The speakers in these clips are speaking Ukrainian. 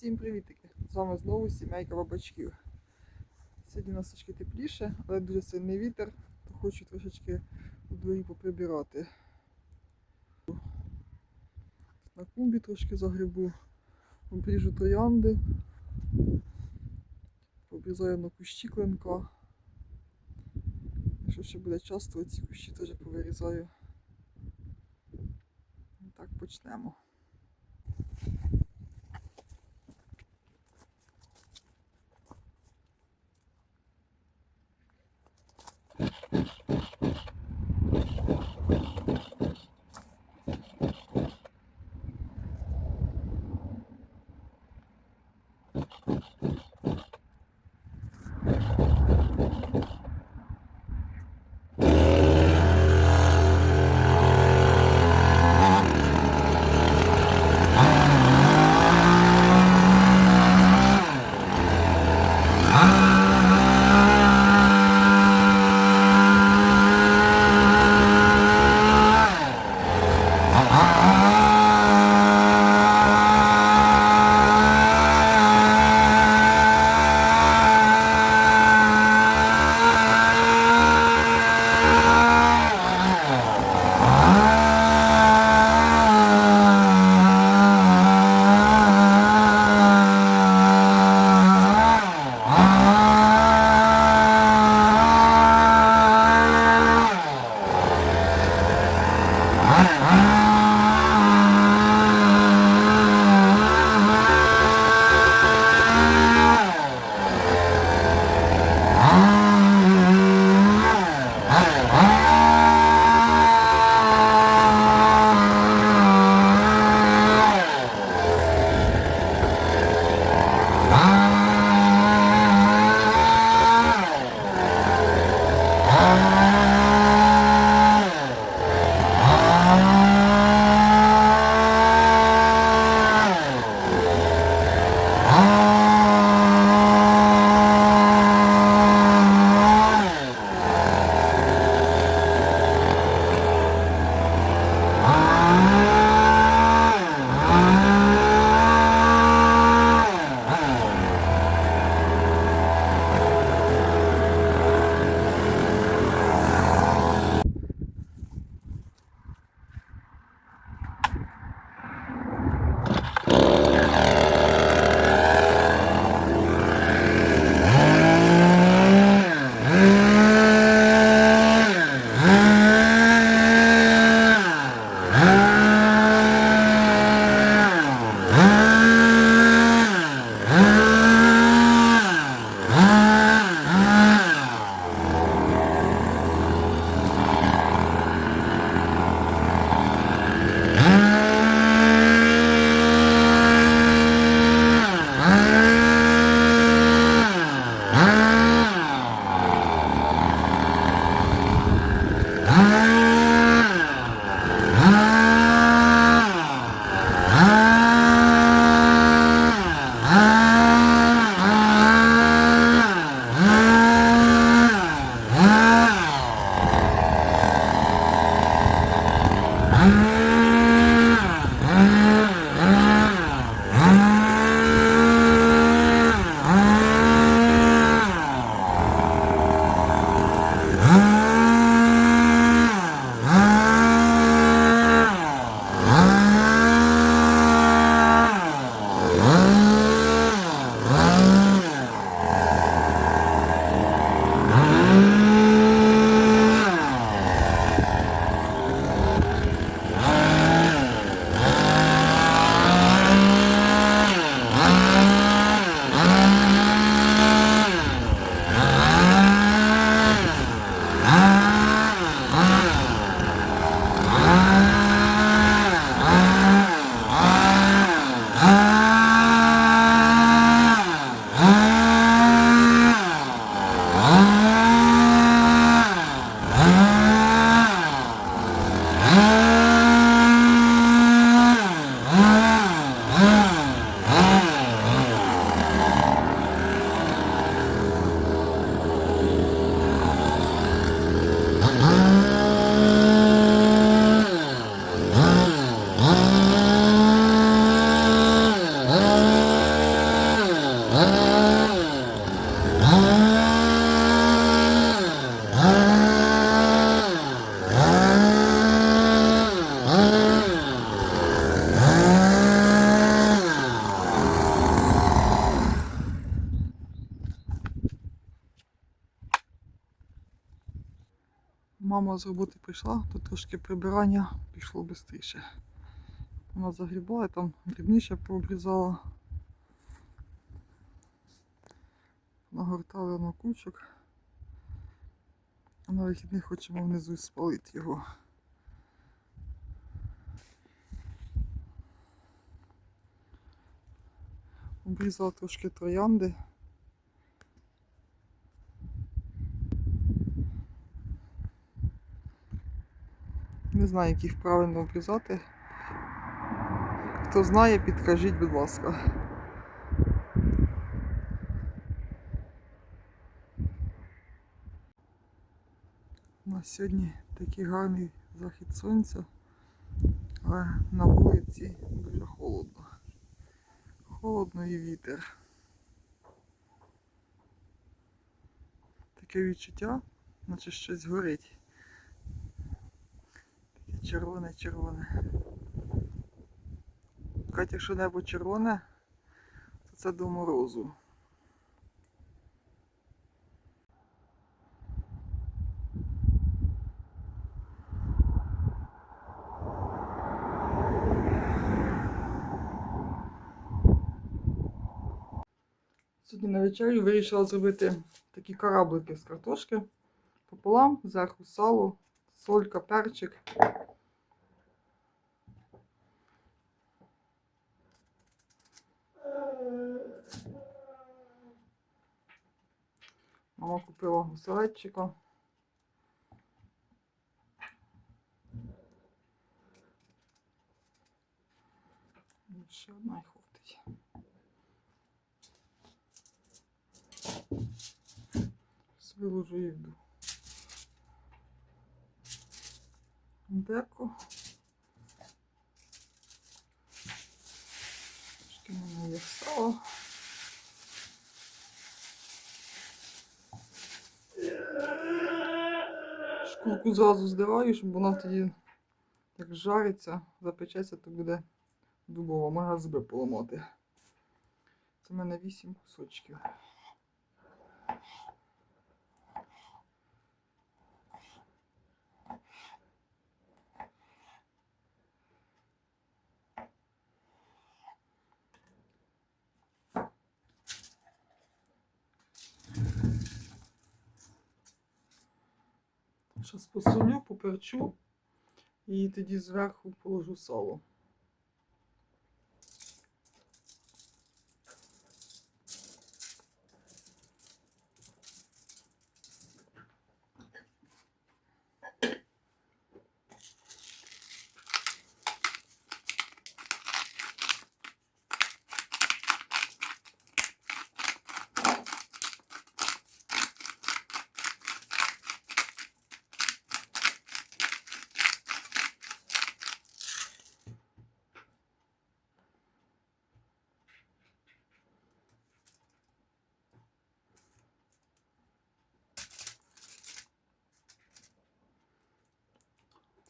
Всім привітики! З вами знову сімейка бабачків. Сьогодні у нас трошки тепліше, але дуже сильний вітер, то хочу трошечки у дворі поприбирати. На клумбі трошки загребу, обріжу троянди, обрізаю на кущі клинка. Якщо ще буде час, то ці кущі теж повирізаю. І так почнемо. Ah. Мама з роботи прийшла, то трошки прибирання пішло швидше. Вона загрібала, там дрібніше пообрізала. Нагортали на кучок. А на вихідних хочемо внизу спалити його. Обрізала трошки троянди. Знаю, як їх правильно обрізати. Хто знає, підкажіть, будь ласка. У нас сьогодні такий гарний захід сонця, але на вулиці дуже холодно. Холодно і вітер. Таке відчуття, наче щось горить. Таке червоне-червоне. Катя, якщо небо червоне, то це до морозу. Сьогодні на вечерю вирішила зробити такі кораблики з картошки пополам, зверху сало, солька, перчик. Мама купила оселедчика. Ну, Ще одна й хватить. Виложу їду. Деко. Трошки в мене є сало. Шкурку зразу здираю, щоб вона тоді, як жариться, запечеться, то буде дубова. Можна зуби поламати. Це в мене 8 кусочків. Зараз посолю, поперчу і тоді зверху положу сало.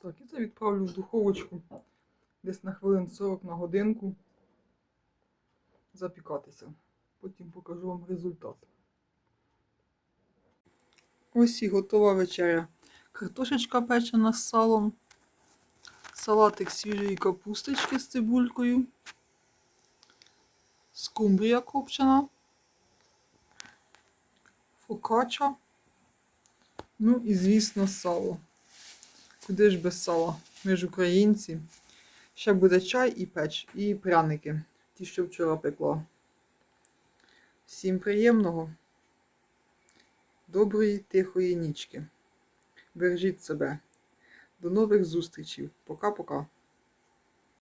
Так, і це відправлю в духовочку десь на хвилин 40 на годинку запікатися. Потім покажу вам результат. Ось і готова вечеря. Картошечка печена з салом, салатик свіжої капусточки з цибулькою, скумбрія копчена, фокача, ну і, звісно, сало. Куди ж без сала? Ми ж українці. Ще буде чай і печ, і пряники. Ті, що вчора пекла. Всім приємного, доброї, тихої нічки. Бережіть себе. До нових зустрічей. Пока-пока.